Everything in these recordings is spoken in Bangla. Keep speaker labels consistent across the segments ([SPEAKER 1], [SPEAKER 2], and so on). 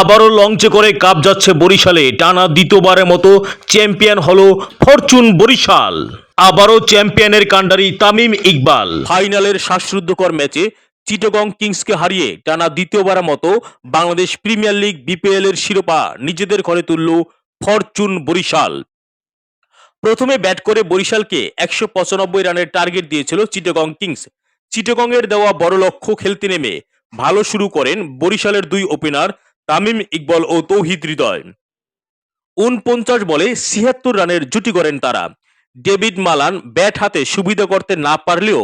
[SPEAKER 1] আবারও লঞ্চে করে কাপ যাচ্ছে বরিশালে। টানা দ্বিতীয়বারের মতো চ্যাম্পিয়ন হলো ফরচুন বরিশাল। আবারও চ্যাম্পিয়নের কাণ্ডারি তামিম ইকবাল। ফাইনালের শ্বাসরুদ্ধকর ম্যাচে চিটাগং কিংসকে হারিয়ে টানা দ্বিতীয়বারের মতো বাংলাদেশ প্রিমিয়ার লিগ বিপিএল এর শিরোপা নিজেদের ঘরে তুলল ফরচুন বরিশাল। প্রথমে ব্যাট করে বরিশালকে একশো পঁচানব্বই রানের টার্গেট দিয়েছিল চিটাগং কিংস। চিটাগং এর দেওয়া বড় লক্ষ্য খেলতে নেমে ভালো শুরু করেন বরিশালের দুই ওপেনার তামিম ইকবল ও তৌহিদ হৃদয়। উনপঞ্চাশ বলে ছিয়াত্তর রানের জুটি করেন তারা। ডেভিড মালান ব্যাট হাতে সুবিধা করতে না পারলেও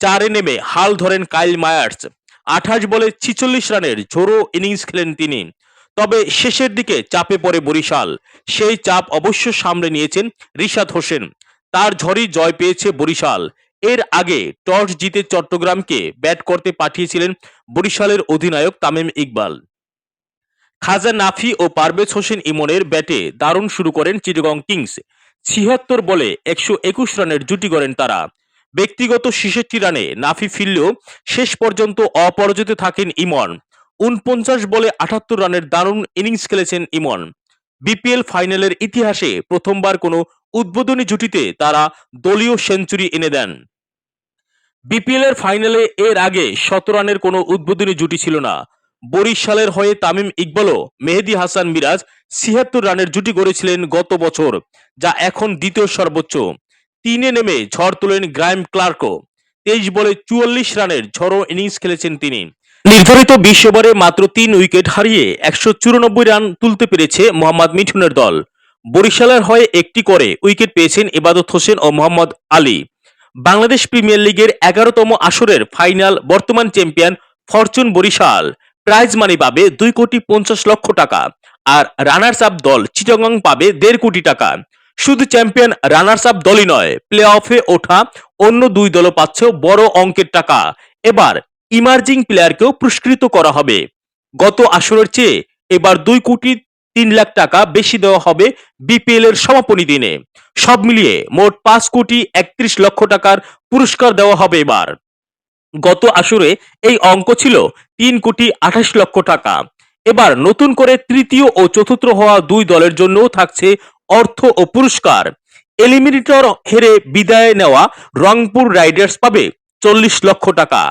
[SPEAKER 1] চারে নেমে হাল ধরেন কাইল মায়ার্স। আঠাশ বলে ছিচল্লিশ রানের ঝোড়ো ইনিংস খেলেন তিনি। তবে শেষের দিকে চাপে পড়ে বরিশাল। সেই চাপ অবশ্য সামলে নিয়েছেন রিশাদ হোসেন। তার ঝড়ই জয় পেয়েছে বরিশাল। এর আগে টস জিতে চট্টগ্রামকে ব্যাট করতে পাঠিয়েছিলেন বরিশালের অধিনায়ক তামিম ইকবাল। খাজা নাফি ও পারভেজ হোসেন ইমনের ব্যাটে দারুণ শুরু করেন চিটাগং কিংস। ছিয়াত্তর বলে একশো একুশ রানের জুটি করেন তারা। ব্যক্তিগত ছেষট্টি রানে নাফি ফিরলেও শেষ পর্যন্ত অপরাজিত থাকেন ইমন। উনপঞ্চাশ বলে আটাত্তর রানের দারুণ ইনিংস খেলেছেন ইমন। বিপিএল ফাইনালের ইতিহাসে প্রথমবার কোনো উদ্বোধনী জুটিতে তারা দলীয় সেঞ্চুরি এনে দেন। বিপিএল এর ফাইনালে এর আগে শত রানের কোনো উদ্বোধনী জুটি ছিল না। বরিশালের হয়ে তামিম ইকবালও মেহেদি হাসান মিরাজ ছিয়াত্তর রানের জুটি গড়েছিলেন গত বছর, যা এখন দ্বিতীয় সর্বোচ্চ। তিনে নেমে ঝড় তোলেন গ্রাইম ক্লার্কও। তেইশ বলে চুয়াল্লিশ রানের ঝড়ো ইনিংস খেলেছেন তিনি। নির্ধারিত বিশ ওভারে মাত্র তিন উইকেট হারিয়ে একশো চুরানব্বই রান তুলতে পেরেছে মোহাম্মদ মিঠুনের দল। বরিশালের হয়ে একটি করে উইকেট পেয়েছেন ইবাদত হোসেন ও মোহাম্মদ আলী। বাংলাদেশ প্রিমিয়ার লিগের এগারোতম আসরের ফাইনাল বর্তমান champion fortune Barishal. Prize money পাবে দুই কোটি পঞ্চাশ লক্ষ টাকা, আর রানার্স আপ দল চিটাগং পাবে দেড় কোটি টাকা। শুধু চ্যাম্পিয়ন রানার্স আপ দলই নয় প্লে অফে ওঠা অন্য দুই দলও পাচ্ছে বড় অঙ্কের টাকা। এবার ইমার্জিং প্লেয়ারকেও পুরস্কৃত করা হবে। গত আসরের চেয়ে এবার দুই কোটি তিন লাখ টাকা বেশি দেওয়া হবে বিপিএল এর সমাপনী দিনে। সব মিলিয়ে মোট পাঁচ কোটি একত্রিশ লক্ষ টাকার পুরস্কার দেওয়া হবে এবার। গত আসরে এই অঙ্ক ছিল তিন কোটি আঠাশ লক্ষ টাকা। এবার নতুন করে তৃতীয় ও চতুর্থ হওয়া দুই দলের জন্যও থাকছে অর্থ ও পুরস্কার। এলিমিনেটর হেরে বিদায় নেওয়া রংপুর রাইডার্স পাবে চল্লিশ লক্ষ টাকা।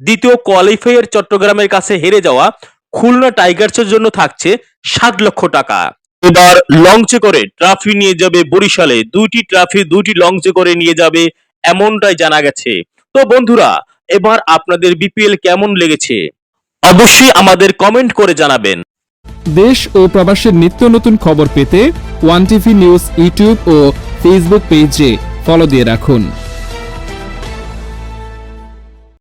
[SPEAKER 1] দ্বিতীয় কোয়ালিফায়ার চট্টগ্রামের কাছে হেরে যাওয়া খুলনা টাইগার্সের জন্য থাকছে সাত লক্ষ টাকা। এবার লঞ্চে করে ট্রফি নিয়ে যাবে বরিশালে। দুইটি ট্রফি দুইটি লঞ্চে করে নিয়ে যাবে, এমনটাই জানা গেছে। তো বন্ধুরা এবার আপনাদের বিপিএল কেমন লেগেছে? অবশ্যই আমাদের কমেন্ট করে জানাবেন।
[SPEAKER 2] দেশ ও প্রবাসের নিত্য নতুন খবর পেতে ওয়ান টিভি নিউজ ইউটিউব ও ফেসবুক পেজে ফলো দিয়ে রাখুন।